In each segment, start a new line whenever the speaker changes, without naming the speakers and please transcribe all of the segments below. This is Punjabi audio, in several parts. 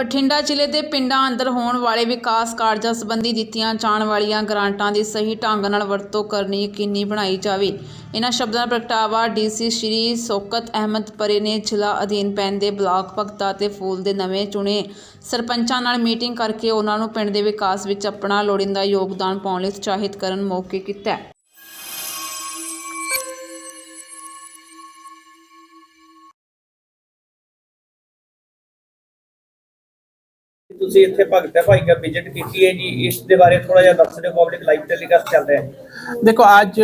ਬਠਿੰਡਾ ਜ਼ਿਲ੍ਹੇ ਦੇ ਪਿੰਡਾਂ ਅੰਦਰ ਹੋਣ ਵਾਲੇ ਵਿਕਾਸ ਕਾਰਜਾਂ ਸੰਬੰਧੀ ਦਿੱਤੀਆਂ ਜਾਣ ਵਾਲੀਆਂ ਗ੍ਰਾਂਟਾਂ ਦੀ ਸਹੀ ਢੰਗ ਨਾਲ ਵਰਤੋਂ ਕਰਨੀ ਯਕੀਨੀ ਬਣਾਈ ਜਾਵੇ। ਇਹਨਾਂ ਸ਼ਬਦਾਂ ਦਾ ਪ੍ਰਗਟਾਵਾ ਡੀਸੀ ਸ਼੍ਰੀ ਸੋਕਤ ਅਹਿਮਦ ਪਰੇ ਨੇ ਜ਼ਿਲ੍ਹਾ ਅਧੀਨ ਪੈਂਦੇ ਬਲਾਕ ਭਗਤਾ ਤੇ ਫੂਲ ਦੇ ਨਵੇਂ ਚੁਣੇ ਸਰਪੰਚਾਂ ਨਾਲ ਮੀਟਿੰਗ ਕਰਕੇ ਉਹਨਾਂ ਨੂੰ ਪਿੰਡ ਦੇ ਵਿਕਾਸ ਵਿੱਚ ਆਪਣਾ ਲੋੜੀਂਦਾ ਯੋਗਦਾਨ ਪਾਉਣ ਲਈ ਉਤਸ਼ਾਹਿਤ ਕਰਨ ਮੌਕੇ ਕੀਤਾ।
ਤੁਸੀਂ ਇੱਥੇ ਭਗਤਾ ਭਾਈ ਦਾ ਵਿਜ਼ਿਟ ਕੀਤੀ ਹੈ ਜੀ? ਇਸ ਦੇ ਬਾਰੇ ਥੋੜਾ ਜਿਹਾ ਦੱਸ ਦਿਓ ਪਬਲਿਕ ਲਾਈਵ ਟੈਲੀਕਾਸਟ ਚੱਲ ਰਿਹਾ ਹੈ।
ਦੇਖੋ, ਅੱਜ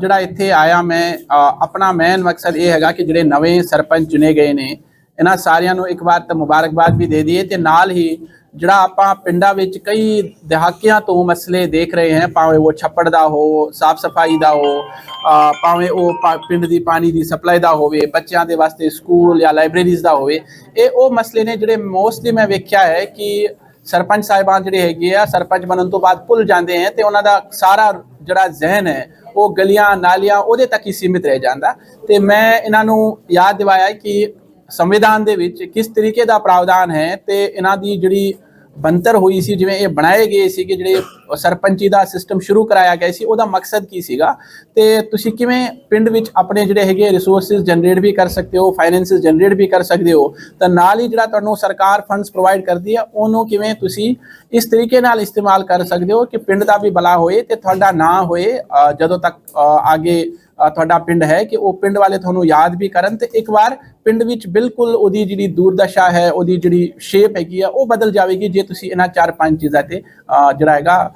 ਜਿਹੜਾ ਇੱਥੇ ਆਇਆ ਮੈਂ ਆਪਣਾ ਮੇਨ ਮਕਸਦ ਇਹ ਹੈਗਾ ਕਿ ਜਿਹੜੇ ਨਵੇਂ ਸਰਪੰਚ ਚੁਣੇ ਗਏ ਨੇ, ਇਹਨਾਂ ਸਾਰਿਆਂ ਨੂੰ ਇੱਕ ਵਾਰ ਤਾਂ ਮੁਬਾਰਕਬਾਦ ਵੀ ਦੇ ਦਈਏ ਤੇ ਨਾਲ ਹੀ ਜਿਹੜਾ ਆਪਾਂ ਪਿੰਡਾਂ ਵਿੱਚ ਕਈ ਦਹਾਕਿਆਂ ਤੋਂ ਮਸਲੇ ਦੇਖ ਰਹੇ ਹਾਂ, ਭਾਵੇਂ ਉਹ ਛੱਪੜ ਦਾ ਹੋ, ਸਾਫ਼ ਸਫ਼ਾਈ ਦਾ ਹੋ ਭਾਵੇਂ ਉਹ ਪਿੰਡ ਦੀ ਪਾਣੀ ਦੀ ਸਪਲਾਈ ਦਾ ਹੋਵੇ, ਬੱਚਿਆਂ ਦੇ ਵਾਸਤੇ ਸਕੂਲ ਜਾਂ ਲਾਇਬ੍ਰੇਰੀਜ਼ ਦਾ ਹੋਵੇ, ਇਹ ਉਹ ਮਸਲੇ ਨੇ ਜਿਹੜੇ ਮੋਸਟਲੀ ਮੈਂ ਵੇਖਿਆ ਹੈ ਕਿ ਸਰਪੰਚ ਸਾਹਿਬਾਨ ਜਿਹੜੇ ਹੈਗੇ ਆ, ਸਰਪੰਚ ਬਣਨ ਤੋਂ ਬਾਅਦ ਭੁੱਲ ਜਾਂਦੇ ਹੈ ਤੇ ਉਹਨਾਂ ਦਾ ਸਾਰਾ ਜਿਹੜਾ ਜ਼ਿਹਨ ਹੈ, ਉਹ ਗਲੀਆਂ, ਨਾਲੀਆਂ ਉਹਦੇ ਤੱਕ ਹੀ ਸੀਮਿਤ ਰਹਿ ਜਾਂਦਾ। ਤੇ ਮੈਂ ਇਹਨਾਂ ਨੂੰ ਯਾਦ ਦਿਵਾਇਆ ਕਿ ਸੰਵਿਧਾਨ ਦੇ ਵਿੱਚ ਕਿਸ ਤਰੀਕੇ ਦਾ ਪ੍ਰਾਵਧਾਨ ਹੈ ਤੇ ਇਹਨਾਂ ਦੀ ਜਿਹੜੀ ਬੰਤਰ ਹੋਈ ਸੀ ਜਿਵੇਂ ਇਹ ਬਣਾਏ ਗਏ ਸੀ ਕਿ ਜਿਹੜੇ ਸਰਪੰਚੀ ਦਾ ਸਿਸਟਮ ਸ਼ੁਰੂ ਕਰਾਇਆ ਗਿਆ ਸੀ ਉਹਦਾ ਮਕਸਦ ਕੀ ਸੀਗਾ? ਤੇ ਤੁਸੀਂ ਕਿਵੇਂ ਪਿੰਡ ਵਿੱਚ ਆਪਣੇ ਜਿਹੜੇ ਹੈਗੇ ਰਿਸੋਰਸਸ ਜਨਰੇਟ ਵੀ ਕਰ ਸਕਦੇ ਹੋ ਫਾਈਨੈਂਸਿਸ ਜਨਰੇਟ ਵੀ ਕਰ ਸਕਦੇ ਹੋ ਤਾਂ ਨਾਲ ਹੀ ਜਿਹੜਾ ਤੁਹਾਨੂੰ ਸਰਕਾਰ ਫੰਡਸ ਪ੍ਰੋਵਾਈਡ ਕਰਦੀ ਹੈ ਉਹਨੂੰ ਕਿਵੇਂ ਤੁਸੀਂ ਇਸ ਤਰੀਕੇ ਨਾਲ ਇਸਤੇਮਾਲ ਕਰ ਸਕਦੇ ਹੋ ਕਿ ਪਿੰਡ ਦਾ ਵੀ ਭਲਾ ਹੋਏ ਤੇ ਤੁਹਾਡਾ ਨਾਂ ਹੋਏ ਜਦੋਂ ਤੱਕ ਅ, ਆਗੇ ਤੁਹਾਡਾ ਪਿੰਡ ਹੈ ਕਿ ਉਹ ਪਿੰਡ ਵਾਲੇ ਤੁਹਾਨੂੰ ਯਾਦ ਵੀ ਕਰਨ ਤੇ ਇੱਕ ਵਾਰ ਪਿੰਡ ਵਿੱਚ ਬਿਲਕੁਲ ਉਹਦੀ ਜਿਹੜੀ ਦੂਰਦਸ਼ਾ ਹੈ, ਉਹਦੀ ਜਿਹੜੀ ਸ਼ੇਪ ਹੈਗੀ ਆ, ਉਹ ਬਦਲ ਜਾਵੇਗੀ ਜੇ ਤੁਸੀਂ ਇਹਨਾਂ ਚਾਰ ਪੰਜ ਚੀਜ਼ਾਂ ਤੇ ਜਿਹੜਾ ਹੈਗਾ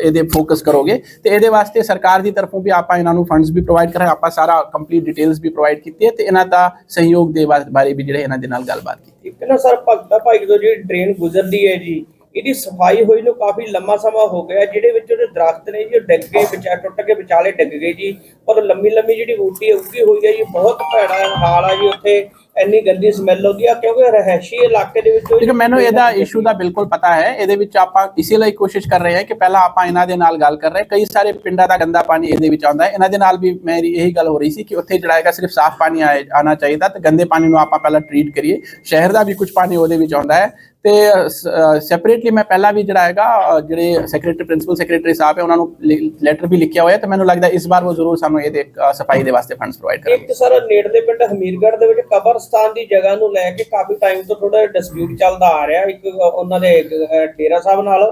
ਇਹਦੇ ਫੋਕਸ ਕਰੋਗੇ। ਤੇ ਇਹਦੇ ਵਾਸਤੇ ਸਰਕਾਰ ਦੀ ਤਰਫੋਂ ਵੀ ਆਪਾਂ ਇਹਨਾਂ ਨੂੰ ਫੰਡਸ ਵੀ ਪ੍ਰੋਵਾਈਡ ਕਰ ਆਪਾਂ ਸਾਰਾ ਕੰਪਲੀਟ ਡਿਟੇਲਸ ਵੀ ਪ੍ਰੋਵਾਈਡ ਕੀਤੀ ਹੈ ਤੇ ਇਹਨਾਂ ਦਾ ਸਹਿਯੋਗ ਦੇ ਬਾਰੇ ਵੀ ਜਿਹੜੇ ਇਹਨਾਂ ਦੇ ਨਾਲ ਗੱਲਬਾਤ ਕੀਤੀ
ਇੱਕ ਨਾ ਸਰ, ਭਗਤਾ ਭਾਈ ਤੋਂ ਜਿਹੜੀ ਟ੍ਰੇਨ ਗੁਜ਼ਰਦੀ ਹੈ ਜੀ ਇਹਦੀ ਸਫ਼ਾਈ ਹੋਈ ਨੂੰ ਕਾਫੀ ਲੰਮਾ ਸਮਾਂ ਹੋ ਗਿਆ ਜਿਹੜੇ ਵਿੱਚ ਉਹਦੇ ਦਰਖਤ ਨੇ ਜੀ, ਉਹ ਡਿੱਗ ਗਏ, ਵਿਚਾ, ਟੁੱਟ ਕੇ ਵਿਚਾਲੇ ਡਿੱਗ ਗਏ ਜੀ। ਔਰ ਲੰਮੀ ਲੰਮੀ ਜਿਹੜੀ ਬੂਟੀ ਉੱਗੀ ਹੋਈ ਹੈ ਜੀ, ਬਹੁਤ ਭੈੜਾ ਹਾਲ ਆ ਜੀ ਉੱਥੇ। ਇੰਨੀ ਗੰਦੀ ਸਮੈਲ ਆਉਂਦੀ ਆ ਕਿਉਂਕਿ ਰਹਿਸ਼ੀ ਇਲਾਕੇ ਦੇ ਵਿੱਚ
ਦੇਖੋ ਮੈਨੂੰ ਇਹਦਾ ਇਸ਼ੂ ਦਾ ਬਿਲਕੁਲ ਪਤਾ ਹੈ। ਇਹਦੇ ਵਿੱਚ ਆਪਾਂ ਇਸੇ ਲਈ ਕੋਸ਼ਿਸ਼ ਕਰ ਰਹੇ ਹਾਂ ਕਿ ਪਹਿਲਾਂ ਆਪਾਂ ਇਹਨਾਂ ਦੇ ਨਾਲ ਗੱਲ ਕਰ ਰਹੇ। ਕਈ ਸਾਰੇ ਪਿੰਡਾਂ ਦਾ ਗੰਦਾ ਪਾਣੀ ਇਹਦੇ ਵਿੱਚ ਆਉਂਦਾ ਹੈ। ਇਹਨਾਂ ਦੇ ਨਾਲ ਵੀ ਮੇਰੀ ਇਹੀ ਗੱਲ ਹੋ ਰਹੀ ਸੀ ਕਿ ਉੱਥੇ ਜਿਹੜਾ ਹੈਗਾ ਸਿਰਫ ਸਾਫ਼ ਪਾਣੀ ਆਉਣਾ ਚਾਹੀਦਾ ਤੇ ਗੰਦੇ ਪਾਣੀ ਨੂੰ ਆਪਾਂ ਪਹਿਲਾਂ ਟ੍ਰੀਟ ਕਰੀਏ। ਸ਼ਹਿਰ ਦਾ ਵੀ ਕੁਝ ਪਾਣੀ ਉਹਦੇ ਵਿੱਚ ਆਉਂਦਾ ਹੈ। ਤੇ ਸੈਪਰੇਟਲੀ ਮੈਂ ਪਹਿਲਾਂ ਵੀ ਜਿਹੜਾ ਹੈਗਾ ਜਿਹੜੇ ਸੈਕਟਰੀ ਪ੍ਰਿੰਸੀਪਲ ਸੈਕਟਰੀ ਸਾਹਿਬ ਹੈ ਉਹਨਾਂ ਨੂੰ ਲੈਟਰ ਵੀ ਲਿਖਿਆ ਹੋਇਆ ਤੇ ਮੈਨੂੰ ਲੱਗਦਾ ਇਸ ਵਾਰ ਉਹ ਜ਼ਰੂਰ ਸਾਨੂੰ ਇਹਦੇ ਸਫ਼ਾਈ ਦੇ ਵਾਸਤੇ ਫੰਡਸ ਪ੍ਰੋਵਾਈਡ ਕਰਨਗੇ।
ਇੱਕ ਸਰ ਨੇੜਲੇ ਪਿੰਡ ਹਮੀਰਗੜ੍ਹ ਦੇ ਵਿੱਚ ਕਬਰਸਤਾਨ ਦੀ ਜਗ੍ਹਾ ਨੂੰ ਲੈ ਕੇ ਕਾਫੀ ਟਾਈਮ ਤੋਂ ਥੋੜਾ ਡਿਸਪਿਊਟ ਚੱਲਦਾ ਆ ਰਿਹਾ। ਇੱਕ ਉਹਨਾਂ ਦੇ ਡੇਰਾ ਸਾਹਿਬ ਨਾਲ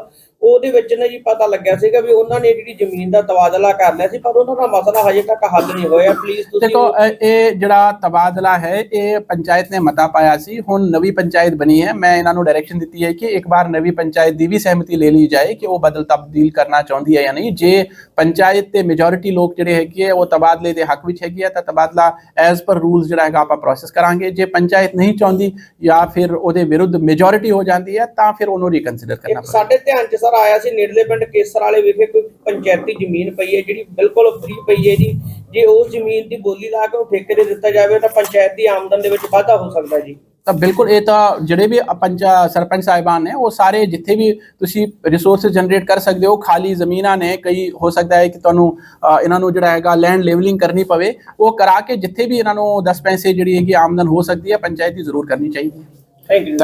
ਉਹਦੇ ਵਿੱਚ ਨਾ ਜੀ ਪਤਾ ਲੱਗਿਆ ਸੀਗਾ ਵੀ ਉਹਨਾਂ ਨੇ ਜਿਹੜੀ ਜ਼ਮੀਨ ਦਾ ਤਬਾਦਲਾ ਕਰ ਲਿਆ ਸੀ ਪਰ ਉਹਨਾਂ ਦਾ ਮਸਲਾ ਹਜੇ ਤੱਕ ਹੱਲ ਨਹੀਂ ਹੋਇਆ। ਪਲੀਜ਼ ਤੁਸੀਂ
ਦੇਖੋ ਇਹ ਜਿਹੜਾ ਤਬਾਦਲਾ ਹੈ ਇਹ ਪੰਚਾਇਤ ਨੇ ਮਤਾ ਪਾਇਆ ਸੀ। ਹੁਣ ਨਵੀਂ ਪੰਚਾਇਤ ਬਣੀ ਹੈ। ਮੈਂ ਇਹਨਾਂ ਨੂੰ ਡਾਇਰੈਕਸ਼ਨ ਦਿੱਤੀ ਹੈ ਕਿ ਇੱਕ ਵਾਰ ਨਵੀਂ ਪੰਚਾਇਤ ਦੀ ਵੀ ਸਹਿਮਤੀ ਲੈ ਲਈ ਜਾਏ ਕਿ ਉਹ ਬਦਲ ਤਬਦੀਲ ਕਰਨਾ ਚਾਹੁੰਦੀ ਹੈ ਜਾਂ ਨਹੀਂ। ਜੇ ਪੰਚਾਇਤ ਤੇ ਮੈਜੋਰਿਟੀ ਲੋਕ ਜਿਹੜੇ ਹੈਗੇ ਆ ਉਹ ਤਬਾਦਲੇ ਦੇ ਹੱਕ ਵਿੱਚ ਹੈਗੇ ਤਾਂ ਤਬਾਦਲਾ ਐਜ਼ ਪਰ ਰੂਲਸ ਜਿਹੜਾ ਹੈਗਾ ਆਪਾਂ ਪ੍ਰੋਸੈਸ ਕਰਾਂਗੇ। ਜੇ ਪੰਚਾਇਤ ਨਹੀਂ ਚਾਹੁੰਦੀ ਜਾਂ ਫਿਰ ਉਹਦੇ ਵਿਰੁੱਧ ਮੈਜੋਰਿਟੀ ਹੋ ਜਾਂਦੀ ਹੈ ਤਾਂ ਫਿਰ ਉਹਨੂੰ ਰੀਕਨਸੀਡਰ ਕਰਨਾ ਪਵੇਗਾ
ਸਾਡੇ ਧਿਆਨ 'ਚ ਸਰ ਆਇਆ ਸੀ ਨੇੜਲੇ ਪਿੰਡ ਕੇਸਰ ਵਾਲੇ ਵਿਖੇ ਕੋਈ ਪੰਚਾਇਤੀ ਜ਼ਮੀਨ ਪਈ ਹੈ ਜਿਹੜੀ ਬਿਲਕੁਲ ਫ੍ਰੀ ਪਈ ਹੈ ਜੀ। ਜੇ ਉਸ ਜ਼ਮੀਨ ਦੀ ਬੋਲੀ ਲਾ ਕੇ ਉਹ ਠੇਕੇ ਤੇ ਦਿੱਤਾ ਜਾਵੇ ਤਾਂ ਪੰਚਾਇਤ ਦੀ ਆਮਦਨ ਦੇ ਵਿੱਚ ਵਾਧਾ ਹੋ ਸਕਦਾ ਜੀ।
ਤਾਂ ਬਿਲਕੁਲ ਇਹ ਤਾਂ ਜਿਹੜੇ ਵੀ ਪੰਚਾ ਸਰਪੰਚ ਸਾਹਿਬਾਨ ਨੇ ਉਹ ਸਾਰੇ ਜਿੱਥੇ ਵੀ ਤੁਸੀਂ ਰਿਸੋਰਸਸ ਜਨਰੇਟ ਕਰ ਸਕਦੇ ਹੋ ਖਾਲੀ ਜ਼ਮੀਨਾਂ ਨੇ ਕਈ ਹੋ ਸਕਦਾ ਹੈ ਕਿ ਤੁਹਾਨੂੰ ਇਹਨਾਂ ਨੂੰ ਜਿਹੜਾ ਹੈਗਾ ਲੈਂਡ ਲੈਵਲਿੰਗ ਕਰਨੀ ਪਵੇ ਉਹ ਕਰਾ ਕੇ ਜਿੱਥੇ ਵੀ ਇਹਨਾਂ ਨੂੰ 10 ਪੈਸੇ ਜਿਹੜੀ ਹੈਗੀ ਆਮਦਨ ਹੋ ਸਕਦੀ ਹੈ ਪੰਚਾਇਤ ਦੀ ਜ਼ਰੂਰ ਕਰਨੀ ਚਾਹੀਦੀ ਹੈ।
Thank you